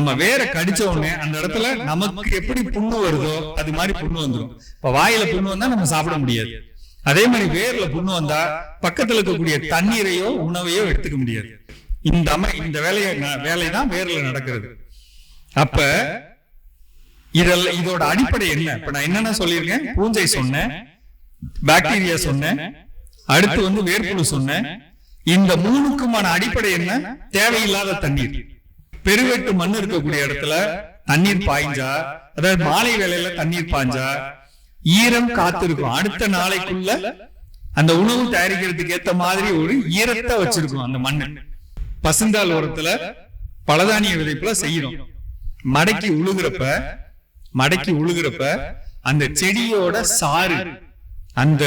நம்ம வேற கடிச்ச உடனே அந்த இடத்துல நமக்கு எப்படி புண்ணு வருதோ அது மாதிரி புண்ணு வந்துடும் இப்ப வாயில புண்ணு வந்தா நம்ம சாப்பிட முடியாது. அதே மாதிரி வேர்ல புண்ணு வந்தா பக்கத்துல இருக்கக்கூடிய தண்ணீரையோ உணவையோ எடுத்துக்க முடியாது. இந்த அமை இந்த வேலையை வேலை தான் வேர்ல நடக்கிறது. அப்ப இதெல்லாம் இதோட அடிப்படை என்ன? இப்ப நான் என்னென்ன சொல்லியிருக்கேன்? பூஞ்சை சொன்னேன் பாக்டீரியா சொன்னேன் அடுத்து வந்து வேர்ப்புழு சொன்னேன். இந்த மூணுக்குமான அடிப்படை என்ன? தேவையில்லாத தண்ணீர். பெருவெட்டு மண் இருக்கக்கூடிய இடத்துல தண்ணீர் பாய்ஞ்சா அதாவது மாலை வேளையில தண்ணீர் பாய்ஞ்சா ஈரம் காத்து இருக்கும் அடுத்த நாளைக்குள்ள அந்த உணவு தயாரிக்கிறதுக்கு ஏத்த மாதிரி ஒரு ஈரத்தை வச்சிருக்கும் அந்த மண்ணு. பசுந்தாள் உரத்துல பலதானிய விதைப்புல செய்யணும் மடக்கி உழுகுறப்ப மடக்கி உழுகுறப்ப அந்த செடியோட சாறு அந்த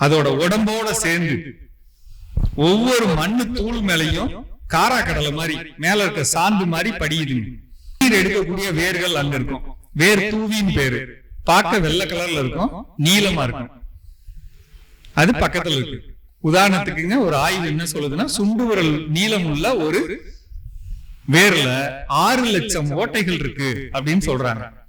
அதோட உடம்போட சேர்ந்து ஒவ்வொரு மண்ணு தூள் மேலையும் காராக்கடலை மாதிரி மேல இருக்க சாந்து மாதிரி படியுது நீர் எடுக்கக்கூடிய வேர்கள் அங்க இருக்கும். வேர் தூவின்னு பேரு. பார்க்க வெள்ளை கலர்ல இருக்கும். நீளமா இருக்கும். அது பக்கத்துல இருக்கு. உதாரணத்துக்குங்க ஒரு ஆய்வு என்ன சொல்லுதுன்னா சுண்டு விரல் நீளம் உள்ள ஒரு வேர்ல ஆறு லட்சம் ஓட்டைகள் இருக்கு அப்படின்னு சொல்றாங்க.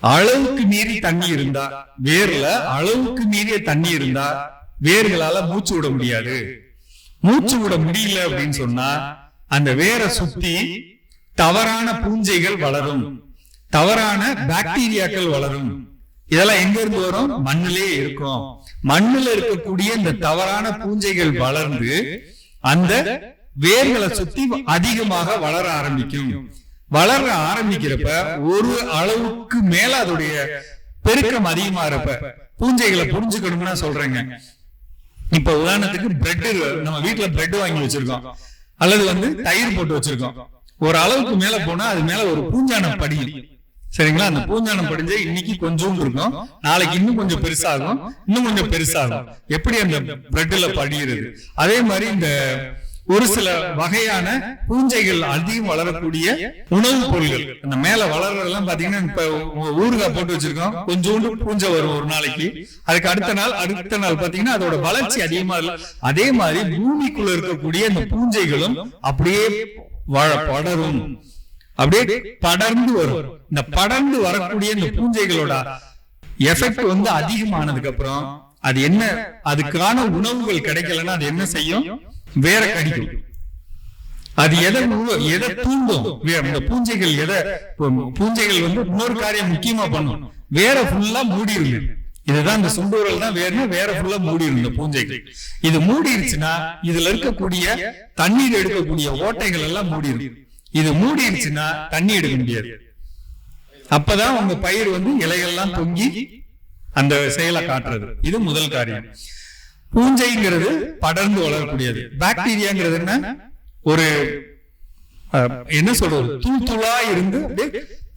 அளவுக்கு மீறி தண்ணி இருந்தா வேர்ல அளவுக்கு மீறிய தண்ணி இருந்தா வேர்களால மூச்சு விட முடியாது. மூச்சு விட முடியல அப்படின்னு சொன்னா அந்த வேரை சுத்தி தவறான பூஞ்சைகள் வளரும். தவறான பாக்டீரியாக்கள் வளரும். இதெல்லாம் எங்க இருந்து வரும்? மண்ணிலே இருக்கும். மண்ணுல இருக்கக்கூடிய இந்த தவறான பூஞ்சைகள் வளர்ந்து அந்த வேர்களை சுத்தி அதிகமாக வளர ஆரம்பிக்கும். வளர ஆரம்பிக்கிறப்ப ஒரு அளவுக்கு மேல அதோடைய பெருக்கம் அதிகமா இருப்ப பூஞ்சைகளை புரிஞ்சுக்கணும்னா சொல்றேங்க. இப்ப உதாரணத்துக்கு பிரெட் நம்ம வீட்டுல பிரெட் வாங்கி வச்சிருக்கோம். அல்லது வந்து தயிர் போட்டு வச்சிருக்கோம். ஒரு அளவுக்கு மேல போனா அது மேல ஒரு பூஞ்சானம் படியும். சரிங்களா? அந்த பூஞ்சானம் படிஞ்ச இன்னைக்கு கொஞ்சம் இருக்கும். நாளைக்கு இன்னும் கொஞ்சம் பெருசாகும். இன்னும் கொஞ்சம் பெருசாகும். எப்படி அந்த பிரெட்ல படிகிறது அதே மாதிரி இந்த ஒரு சில வகையான பூஞ்சைகள் அதிகம் வளரக்கூடிய உணவுப் பொருள்கள். அந்த மேல வளர்றதெல்லாம் பாத்தீங்கன்னா இப்ப ஊறுகாய் போட்டு வச்சிருக்கோம். கொஞ்சோண்டு பூஞ்சை வரும் ஒரு நாளைக்கு. அதுக்கு அடுத்த நாள் அடுத்த நாள் பாத்தீங்கன்னா அதோட வளர்ச்சி அதிகமா அதே மாதிரி பூமிக்குள்ள இருக்கக்கூடிய அந்த பூஞ்சைகளும் அப்படியே படரும். அப்படியே படர்ந்து வரும். இந்த படர்ந்து வரக்கூடிய இந்த பூஞ்சைகளோட எஃபெக்ட் வந்து அதிகமானதுக்கு அப்புறம் அது என்ன அதுக்கான உணவுகள் கிடைக்கலன்னா அது என்ன செய்யும்? வேற கடிக்கும் அது எதை எதை தூண்டும்? இந்த பூஞ்சைகள் எதை பூஞ்சைகள் வந்து இன்னொரு காரியம் முக்கியமா பண்ணும். வேற ஃபுல்லா மூடிருங்க இதுதான் இந்த சுண்டூரல் தான் வேறுனா வேற ஃபுல்லா மூடிரும் இந்த பூஞ்சைகள். இது மூடிருச்சுன்னா இதுல இருக்கக்கூடிய தண்ணீர் எடுக்கக்கூடிய ஓட்டைகள் எல்லாம் மூடிரும். இது மூடிருச்சுன்னா தண்ணி எடுக்க முடியாது. அப்பதான் உங்க பயிர் வந்து இலைகள்லாம் தொங்கி அந்த செயலை காட்டுறது. இது முதல் காரியம். பூஞ்சைங்கிறது படர்ந்து வளரக்கூடியது. பாக்டீரியாங்கிறது என்ன? ஒரு என்ன சொல்றது? தூள் தூளா இருந்து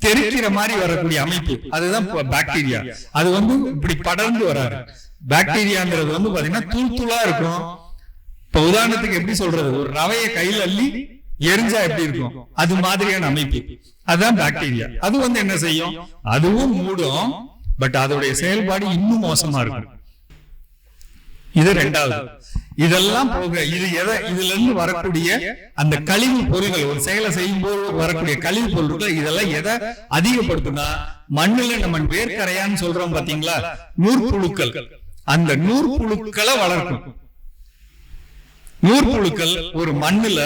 அப்படியே மாதிரி வரக்கூடிய அமைப்பு. அதுதான் பாக்டீரியா. அது வந்து இப்படி படர்ந்து வராது. பாக்டீரியாங்கிறது வந்து பாத்தீங்கன்னா தூள் தூளா இருக்கும். இப்ப உதாரணத்துக்கு எப்படி சொல்றது? ஒரு ரவைய கையில் அள்ளி எரிஞ்சா எப்படி இருக்கும்? அது மாதிரியான அமைப்பு. அதுதான் பாக்டீரியா. அது வந்து என்ன செய்யும்? அதுவும் மூடும். பட் அதோடைய செயல்பாடு இன்னும் மோசமா இருக்கும். இது ரெண்டாவது. இதெல்லாம் போக இது எதை இதுல இருந்து வரக்கூடிய அந்த கழிவு பொருள்கள் ஒரு செயலை செய்யும் போது வரக்கூடிய கழிவு பொருட்கள் இதெல்லாம் எதை அதிகப்படுத்தும்னா மண்ணில் நம்ம வேர்க்கரையான்னு சொல்றோம் பாத்தீங்களா? நூற்புழுக்கள். அந்த நூற்புழுக்களை வளர்க்கும். நூற்புழுக்கள் ஒரு மண்ணுல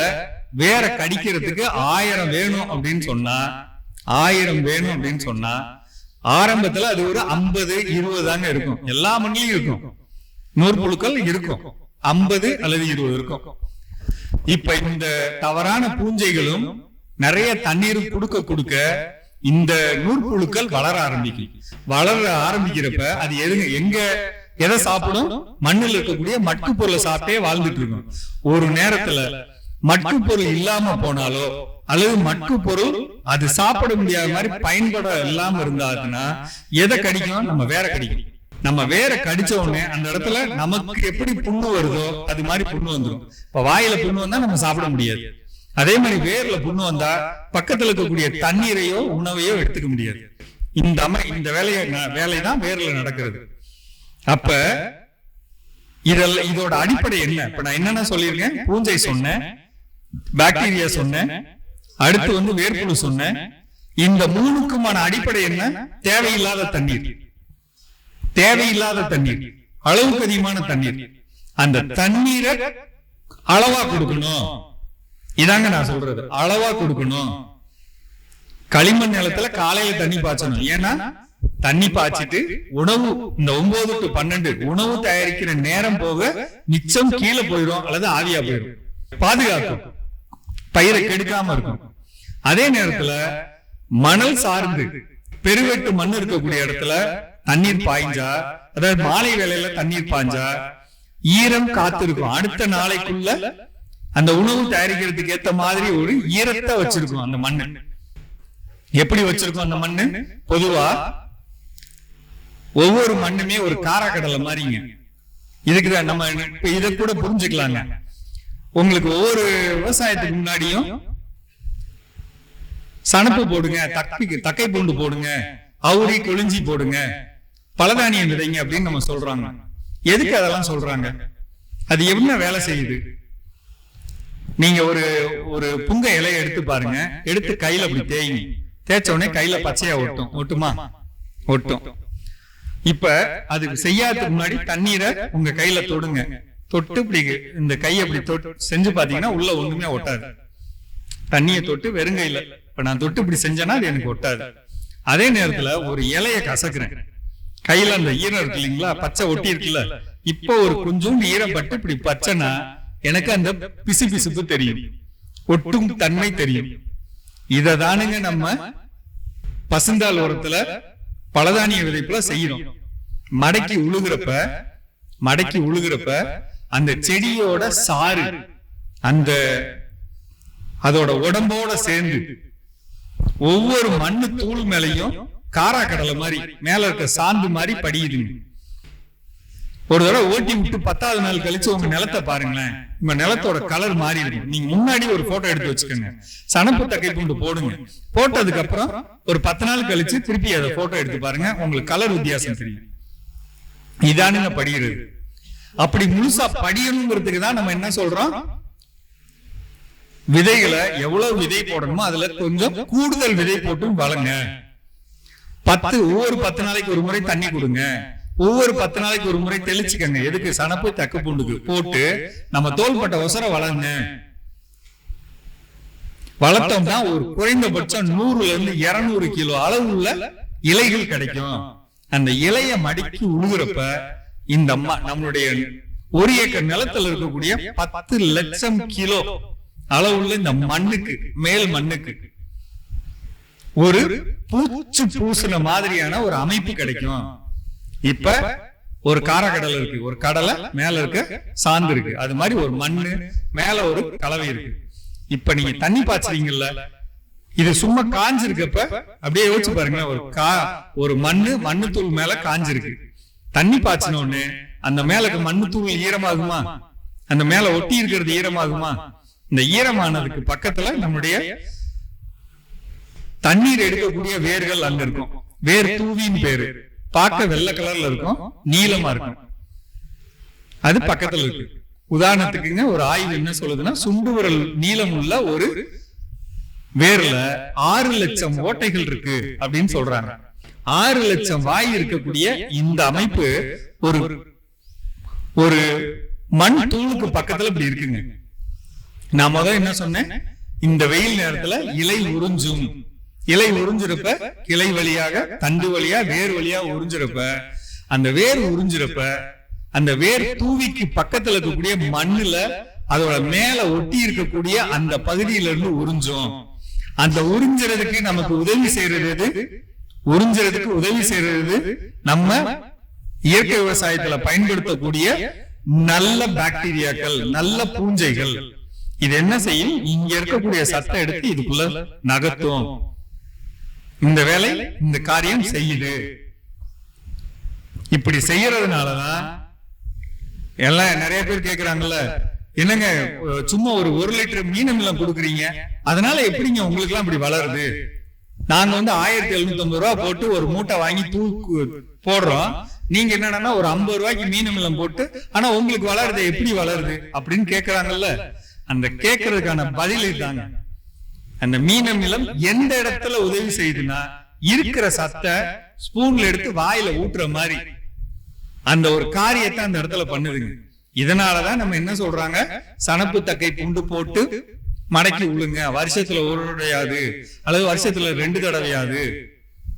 வேற கடிக்கிறதுக்கு ஆயிரம் வேணும் அப்படின்னு சொன்னா ஆயிரம் வேணும் அப்படின்னு சொன்னா ஆரம்பத்துல அது ஒரு ஐம்பது இருபது தாங்க இருக்கும். எல்லா மண்ணிலையும் இருக்கும். நூற்புழுக்கள் இருக்கும். ஐம்பது அல்லது இருபது இருக்கும். இப்ப இந்த தவறான பூஞ்சைகளும் நிறைய தண்ணீர் கொடுக்க கொடுக்க இந்த நூற்புழுக்கள் வளர ஆரம்பிக்கும். வளர ஆரம்பிக்கிறப்ப அது எதுங்க எங்க எதை சாப்பிடும்? மண்ணில் இருக்கக்கூடிய மட்கு பொருளை சாப்பிட்டே வாழ்ந்துட்டு இருக்கும். ஒரு நேரத்துல மட்கு பொருள் இல்லாம போனாலோ அல்லது மட்கு பொருள் அது சாப்பிட முடியாத மாதிரி பயன்பட இல்லாம இருந்தாதுன்னா எதை கடிக்கும் நம்ம வேற கடிக்கும் நம்ம வேற கடிச்ச உடனே அந்த இடத்துல நமக்கு எப்படி புண்ணு வருதோ அது மாதிரி புண்ணு வந்துடும் இப்ப வாயில புண்ணு வந்தா நம்ம சாப்பிட முடியாது. அதே மாதிரி வேர்ல புண்ணு வந்தா பக்கத்துல இருக்கக்கூடிய தண்ணீரையோ உணவையோ எடுத்துக்க முடியாது. இந்த அமை இந்த வேலையை வேலை தான் வேர்ல நடக்கிறது. அப்ப இதெல்லாம் இதோட அடிப்படை என்ன? இப்ப நான் என்னென்ன சொல்லியிருக்கேன்? பூஞ்சை சொன்னேன் பாக்டீரியா சொன்னேன் அடுத்து வந்து வேர்ப்புழு சொன்னேன். இந்த மூணுக்குமான அடிப்படை என்ன? தேவையில்லாத தண்ணீர். தேவையில்லாத தண்ணீர் அளவுக்கு அதிகமான தண்ணீர். அந்த தண்ணீரை அளவா கொடுக்கணும். இதாங்க நான் சொல்றது. அளவா கொடுக்கணும். களிமண் நிலத்துல காலையில தண்ணி பாய்ச்சணும். ஏன்னா தண்ணி பாய்ச்சிட்டு உணவு இந்த ஒன்பது டு பன்னெண்டு உணவு தயாரிக்கிற நேரம் போக மிச்சம் கீழே போயிடும் அல்லது ஆவியா போயிடும் பாதுகாக்கும் பயிரை கெடுக்காம இருக்கும் அதே நேரத்துல மணல் சார்ந்து பெருவெட்டு மண் இருக்கக்கூடிய இடத்துல தண்ணீர் பாய்ஞ்சா அதாவது மாலை வேலையில தண்ணீர் பாய்ஞ்சா ஈரம் காத்திருக்கும். அடுத்த நாளைக்குள்ள அந்த உணவு தயாரிக்கிறதுக்கு ஏத்த மாதிரி ஒரு ஈரத்தை வச்சிருக்கும் அந்த மண்ணு. எப்படி வச்சிருக்கும் அந்த மண்ணு? பொதுவா ஒவ்வொரு மண்ணுமே ஒரு காராக்கடலை மாதிரிங்க. இதுக்கு நம்ம இப்ப இதை கூட புரிஞ்சுக்கலாங்க. உங்களுக்கு ஒவ்வொரு விவசாயத்துக்கு முன்னாடியும் சணப்பு போடுங்க தக்கை தக்கை பூண்டு போடுங்க அவுரி கொளிஞ்சி போடுங்க. பலதானியம் விதைங்க அப்படின்னு நம்ம சொல்றாங்க. எதுக்கு அதெல்லாம் சொல்றாங்க? அது என்ன வேலை செய்யுது? நீங்க ஒரு ஒரு புங்க இலையை எடுத்து பாருங்க. எடுத்து கையில அப்படி தேய்ங்க. தேய்ச்ச உடனே கையில பச்சையா ஒட்டும். ஒட்டுமா? ஒட்டும். இப்ப அது செய்யாததுக்கு முன்னாடி தண்ணீரை உங்க கையில தொடுங்க. தொட்டு இப்படி இந்த கையை அப்படி தொட்டு செஞ்சு பாத்தீங்கன்னா உள்ள ஒண்ணுமே ஒட்டாது. தண்ணியை தொட்டு வெறுங்கையில இப்ப நான் தொட்டு இப்படி செஞ்சேன்னா அது எனக்கு ஒட்டாது. அதே நேரத்துல ஒரு இலைய கசக்குறேன். கையில அந்த ஈரம் இருக்கு இல்லைங்களா பச்சை ஒட்டி இருக்குல்ல இப்போ ஒரு கொஞ்சோண்டு ஈரம் பட்டு இப்படி பச்சைனா எனக்கு அந்த பிசு பிசுப்பு தெரியும். ஒட்டும் தன்மை தெரியும். இத தானுங்க நம்ம பசுந்தாள் உரத்துல பலதானிய விதைப்புல செய்யறோம். மடக்கி உழுகுறப்ப மடக்கி உழுகுறப்ப அந்த செடியோட சாறு அந்த அதோட உடம்போட சேர்ந்து ஒவ்வொரு மண்ணு தூள் மேலையும் காராக்கடலை மாதிரி மேல இருக்க சாந்து மாதிரி படியுதுங்க ஒரு தடவை ஓட்டி விட்டு பத்தாவது நாள் கழிச்சு உங்க நிலத்தை பாருங்களேன். உங்க நிலத்தோட கலர் மாறி இருக்கும் நீங்க முன்னாடி ஒரு போட்டோ எடுத்து வச்சுக்கோங்க. சனப்பு தக்கை பூண்டு போடுங்க. போட்டதுக்கு அப்புறம் ஒரு பத்து நாள் கழிச்சு திருப்பி அதை போட்டோ எடுத்து பாருங்க. உங்களுக்கு கலர் வித்தியாசம் தெரியும். இதானுங்க படிகிறது அப்படி முழுசா படியணுங்கிறதுக்கு தான் நம்ம என்ன சொல்றோம்? விதைகளை எவ்வளவு விதை போடணுமோ அதுல கொஞ்சம் கூடுதல் விதை போட்டு வளங்க பத்து ஒவ்வொரு பத்து நாளைக்கு ஒரு முறை தண்ணி கொடுங்க. ஒவ்வொரு பத்து நாளைக்கு ஒரு முறை தெளிச்சுக்கங்க. எதுக்கு? சனப்பு தக்கு பூண்டுக்கு போட்டு நம்ம தோள்பட்ட ஒசர வளருங்க. வளர்த்தோம்னா ஒரு குறைந்தபட்சம் நூறுல இருந்து இருநூறு கிலோ அளவு உள்ள இலைகள் கிடைக்கும். அந்த இலைய மடக்கி உழுகுறப்ப இந்த ம- நம்மளுடைய ஒரு ஏக்கர் நிலத்துல இருக்கக்கூடிய பத்து லட்சம் கிலோ அளவுள்ள இந்த மண்ணுக்கு மேல் மண்ணுக்கு ஒரு பூச்சு பூசுன மாதிரியான ஒரு அமைப்பு கிடைக்கும். இப்ப ஒரு காரக்கடலை இருக்கு. ஒரு கடலை மேல இருக்க சாந்து இருக்கு. அது மாதிரி ஒரு மண்ணு மேல ஒரு கலவை இருக்கு. இப்ப நீங்க தண்ணி பாய்ச்சறீங்கல்ல இது சும்மா காஞ்சிருக்கப்ப அப்படியே யோசிச்சு பாருங்க ஒரு கா ஒரு மண்ணு மண்ணு தூள் மேல காஞ்சிருக்கு. தண்ணி பாய்ச்சின அந்த மேல மண்ணு தூள் ஈரமாகுமா? அந்த மேல ஒட்டி இருக்கிறது ஈரமாகுமா? இந்த ஈரமானதுக்கு பக்கத்துல நம்முடைய தண்ணீர் எடுக்கக்கூடிய வேர்கள் அங்க இருக்கும். வேர் தூவின் பேரு. பார்க்க வெள்ளை கலர்ல இருக்கும் நீளமா இருக்கும். அது பக்கத்துல இருக்கு. உதாரணத்துக்குங்க ஒரு ஆய்வு என்ன சொல்லுதுன்னா சுண்டு விரல் நீளம் உள்ள ஒரு வேர்ல ஆறு லட்சம் ஓட்டைகள் இருக்கு அப்படின்னு சொல்றாங்க. ஆறு லட்சம் வாய் இருக்கக்கூடிய இந்த அமைப்பு ஒரு ஒரு மண் தூளுக்கு பக்கத்துல இப்படி இருக்குங்க. நான் முதல்ல என்ன சொன்னேன்? இந்த வெயில் நேரத்துல இலை உறிஞ்சும். இலை உறிஞ்சிருப்ப கிளை வழியாக தண்டு வழியா வேர் வழியா உறிஞ்சிருப்ப. அந்த வேர் உறிஞ்சிருப்ப அந்த வேர் தூவிக்கு பக்கத்துல இருக்கக்கூடிய மண்ணுல அதோட மேல ஒட்டி இருக்கக்கூடிய அந்த பகுதியில இருந்து உறிஞ்சும். அந்த உறிஞ்சறதுக்கு நமக்கு உதவி செய்யறது உறிஞ்சறதுக்கு உதவி செய்யறது நம்ம இயற்கை விவசாயத்துல பயன்படுத்தக்கூடிய நல்ல பாக்டீரியாக்கள் நல்ல பூஞ்சைகள். இது என்ன செய்யும்? இங்க இருக்கக்கூடிய சத்தம் எடுத்து இதுக்குள்ள நகர்த்தும். இந்த வேலை இந்த காரியம் செய்யுது. இப்படி செய்யறதுனாலதான் எல்லாம் நிறைய பேர் கேக்குறாங்கல்ல. என்னங்க சும்மா ஒரு ஒரு லிட்டர் மீன் அமிலம் கொடுக்குறீங்க? அதனால எப்படிங்க உங்களுக்கு எல்லாம் இப்படி வளருது? நாங்க வந்து ஆயிரத்தி எழுநூத்தி ஐம்பது ரூபா போட்டு ஒரு மூட்டை வாங்கி தூக்கு போடுறோம். நீங்க என்னன்னா ஒரு ஐம்பது ரூபாய்க்கு மீன் அமிலம் போட்டு ஆனா உங்களுக்கு வளருது எப்படி வளருது அப்படின்னு கேக்குறாங்கல்ல. அந்த கேக்குறதுக்கான பதில் தாங்க அந்த மீன நிலம் எந்த இடத்துல உதவி செய்யுதுன்னா இருக்கிற சத்தை ஸ்பூன்ல எடுத்து வாயில ஊட்டுற மாதிரி. அந்த ஒரு காரியத்தை அந்த இடத்துல பண்ணுதுங்க. இதனாலதான் நம்ம என்ன சொல்றாங்க? சனப்பு தக்கை பூண்டு போட்டு மடக்கி விழுங்க வருஷத்துல ஒரு தடவையாது. அல்லது வருஷத்துல ரெண்டு தடவையாது.